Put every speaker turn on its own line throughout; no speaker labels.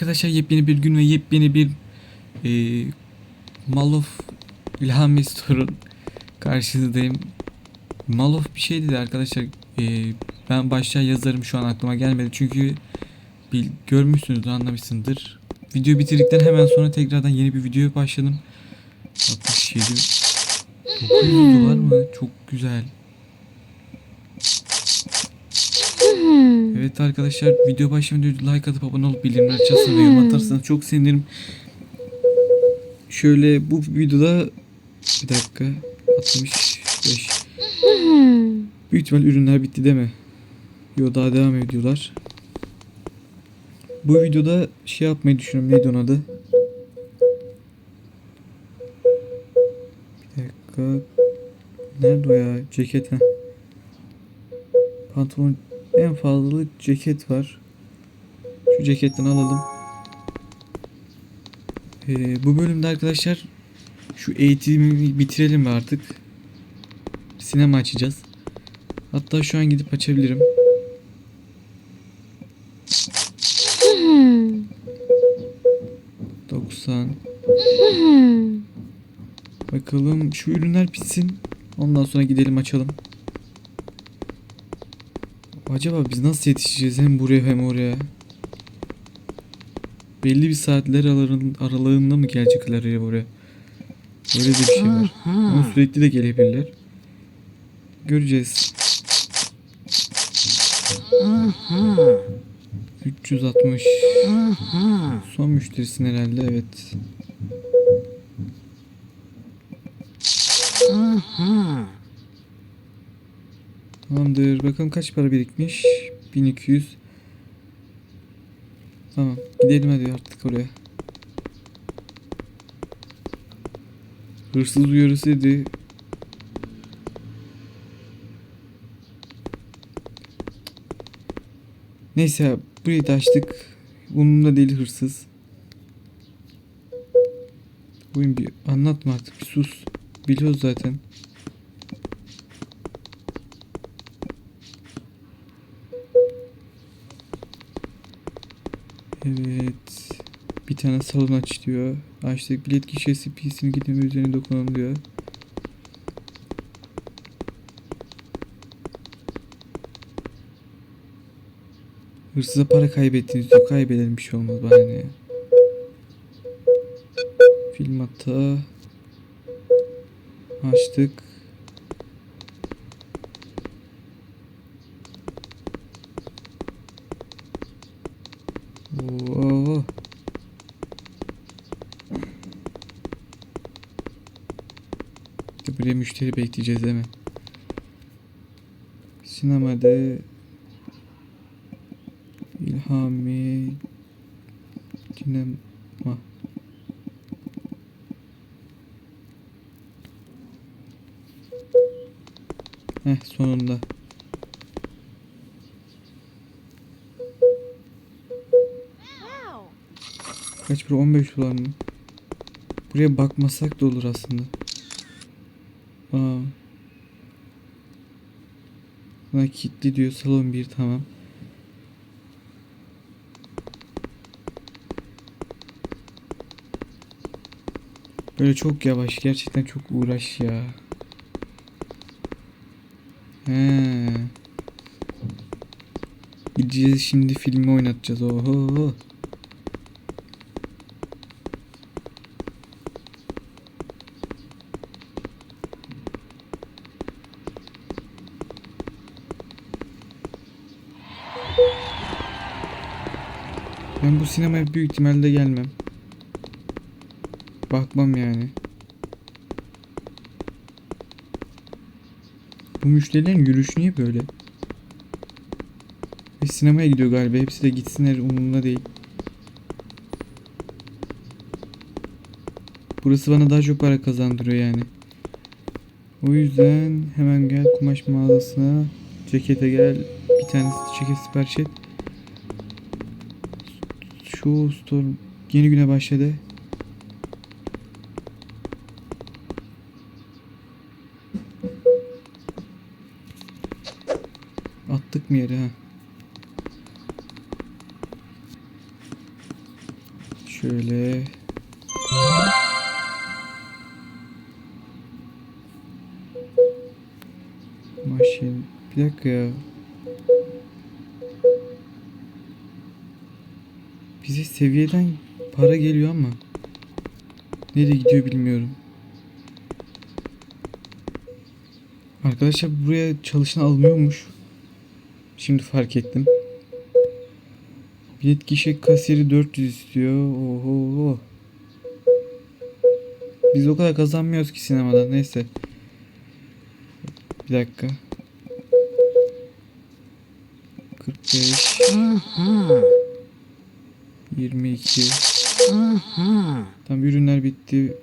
arkadaşlar yepyeni bir gün ve yepyeni bir e, Malof İlhami Store'un karşınızdayım. Malof bir şey dedi arkadaşlar. E, ben başta yazarım şu an aklıma gelmedi çünkü bil, görmüşsünüz anlamışsındır. Video bitirdikten hemen sonra tekrardan yeni bir videoya başladım. 67 900 dolar mı? Çok güzel. Evet arkadaşlar video başlamadan like atıp abone olup bildirimleri açarsanız ve yorum atarsanız çok sevinirim. Şöyle bu videoda bir dakika 65 Büyük ihtimal ürünler bitti deme. Yo daha devam ediyorlar. Bu videoda şey yapmayı düşünüyorum. Neydi onun adı? Bir dakika. Nerede o ya? Ceket ha. Pantolon en fazla ceket var. Şu ceketten alalım. Ee, bu bölümde arkadaşlar şu eğitimi bitirelim artık sinema açacağız. Hatta şu an gidip açabilirim. Doksan. Bakalım şu ürünler bitsin. Ondan sonra gidelim açalım. Acaba biz nasıl yetişeceğiz hem buraya hem oraya? Belli bir saatler aralığında mı gelecekler oraya buraya? Öyle de bir şey var. Ama sürekli de gelebilirler. Göreceğiz. 360. Son müşterisin herhalde evet. Tamamdır. Bakalım kaç para birikmiş? 1200. Tamam. Gidelim hadi artık oraya. Hırsız uyarısıydı. Neyse burayı da açtık. Bununla değil hırsız. Oyun bir anlatma artık bir sus. Biliyoruz zaten. Evet. Bir tane salon aç diyor. Açtık. Bilet gişesi PC'nin gidimi üzerine dokunalım diyor. Hırsıza para kaybettiniz diyor. Kaybedelim bir şey olmaz bana ne. Film hata. Açtık. Oo. Buraya müşteri bekleyeceğiz değil mi? Sinemada İlhami Sinema Heh sonunda. Kaç para? 15 dolar mı? Buraya bakmasak da olur aslında. Aa. Buna kilitli diyor. Salon 1 tamam. Böyle çok yavaş. Gerçekten çok uğraş ya. He. Gideceğiz şimdi filmi oynatacağız. Oho. Ben bu sinemaya büyük ihtimalle gelmem. Bakmam yani. Bu müşterilerin yürüyüşü niye böyle? Ve sinemaya gidiyor galiba. Hepsi de gitsinler umurumda değil. Burası bana daha çok para kazandırıyor yani. O yüzden hemen gel kumaş mağazasına. Cekete gel. Bir tane ceket sipariş et. Şu store yeni güne başladı. Attık mı yere ha? Şöyle. Maşin. Bir dakika ya. Bize seviyeden para geliyor ama nereye gidiyor bilmiyorum. Arkadaşlar buraya çalışan almıyormuş. Şimdi fark ettim. Bilet kişi kasiyeri 400 istiyor. Oho. Biz o kadar kazanmıyoruz ki sinemada. Neyse. Bir dakika. 45 22 Tam ürünler bitti.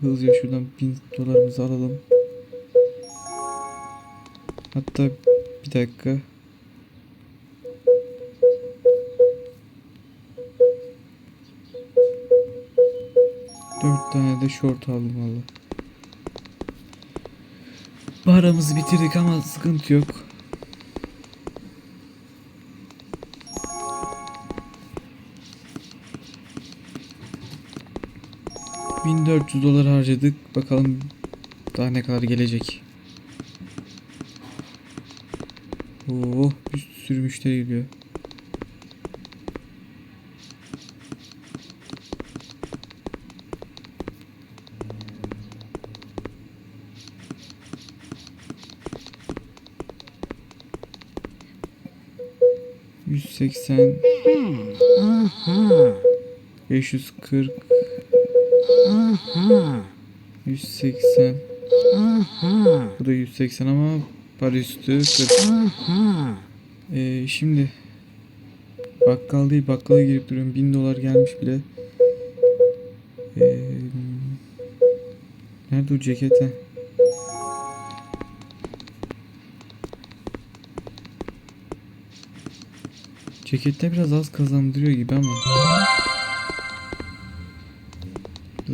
Hızlıca şuradan 1000 dolarımızı alalım. Hatta bir dakika. Dört tane de short aldım valla. Paramızı bitirdik ama sıkıntı yok. ...1400 dolar harcadık. Bakalım daha ne kadar gelecek. Oo, bir sürü müşteri geliyor. Yüz seksen, beş yüz kırk, yüz seksen. Bu da yüz seksen ama para üstü kırk. Ee, şimdi bakkal değil bakkala girip duruyorum. Bin dolar gelmiş bile. Ee, nerede o ceket ha? Cekette biraz az kazandırıyor gibi ama.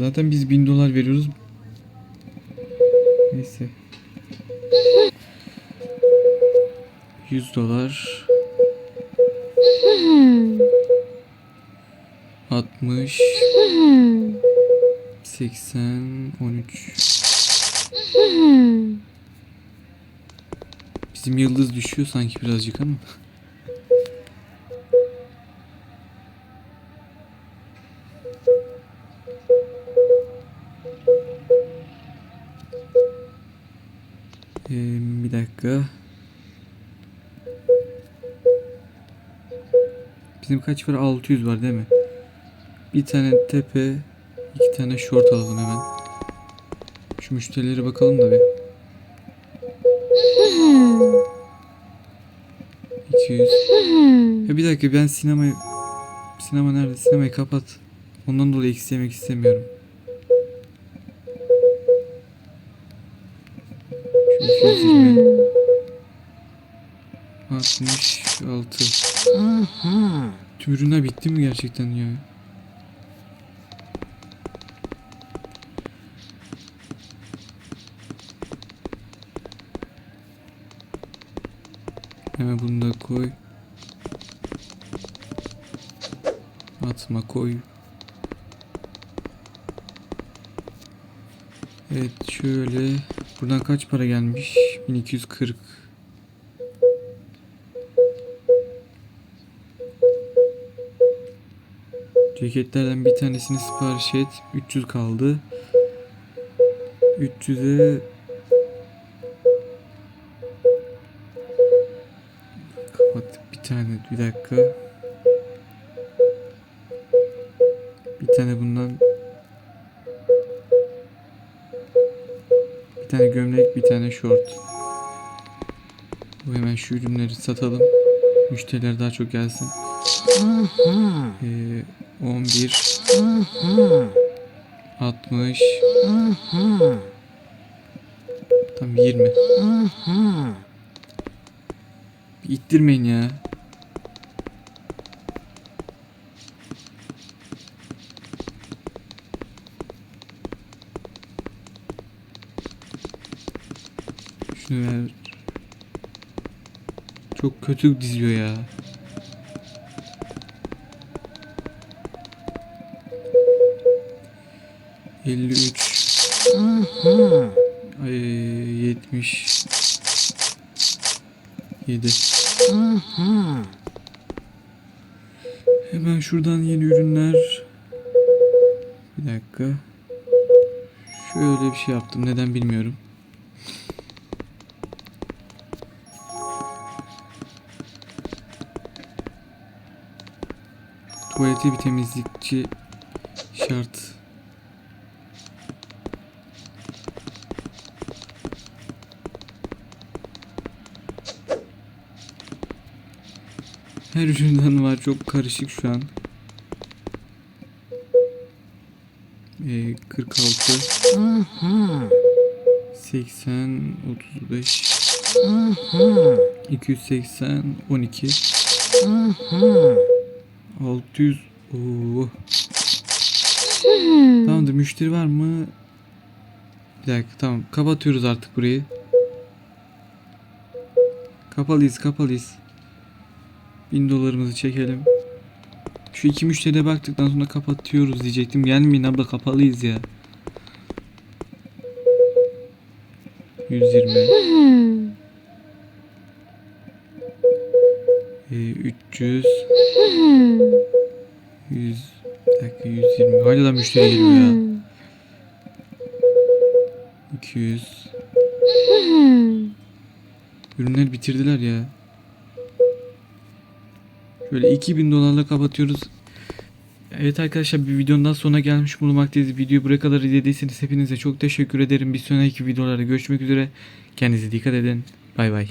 Zaten biz bin dolar veriyoruz. Neyse. 100 dolar. 60 80 13 Bizim yıldız düşüyor sanki birazcık ama. Ee, bir dakika. Bizim kaç var? 600 var değil mi? Bir tane tepe, iki tane short alalım hemen. Şu müşterilere bakalım da bir. 200. Ya bir dakika ben sinemayı sinema nerede? Sinemayı kapat. Ondan dolayı eksi yemek istemiyorum. 220. 66. Tüm ürünler bitti mi gerçekten ya? Hemen bunu da koy. Atma koy. Evet şöyle. Buradan kaç para gelmiş? 1240. Ceketlerden bir tanesini sipariş et. 300 kaldı. 300'e kapattık bir tane. Bir dakika. Bir tane bundan tane gömlek, bir tane şort. Bu hemen şu ürünleri satalım. Müşteriler daha çok gelsin. Ee, 11 60 Tam 20 Bir ittirmeyin ya. Şunu ver. Çok kötü diziyor ya. 53 Ay, 70 7 Hemen şuradan yeni ürünler. Bir dakika. Şöyle bir şey yaptım. Neden bilmiyorum Tuvalete bir temizlikçi şart. Her üründen var çok karışık şu an. Ee, 46 80 35 280 12 600 Oo. Tamamdır müşteri var mı? Bir dakika tamam kapatıyoruz artık burayı. Kapalıyız kapalıyız. 1000 dolarımızı çekelim. Şu iki müşteriye baktıktan sonra kapatıyoruz diyecektim. Gelmeyin abla kapalıyız ya. 120 ee, 300 hala da müşteri geliyor ya 200 Ürünleri bitirdiler ya Şöyle 2000 dolarla kapatıyoruz Evet arkadaşlar bir videonun daha sonuna gelmiş bulunmaktayız. Videoyu buraya kadar izlediyseniz hepinize çok teşekkür ederim. Bir sonraki videolarda görüşmek üzere. Kendinize dikkat edin. Bay bay.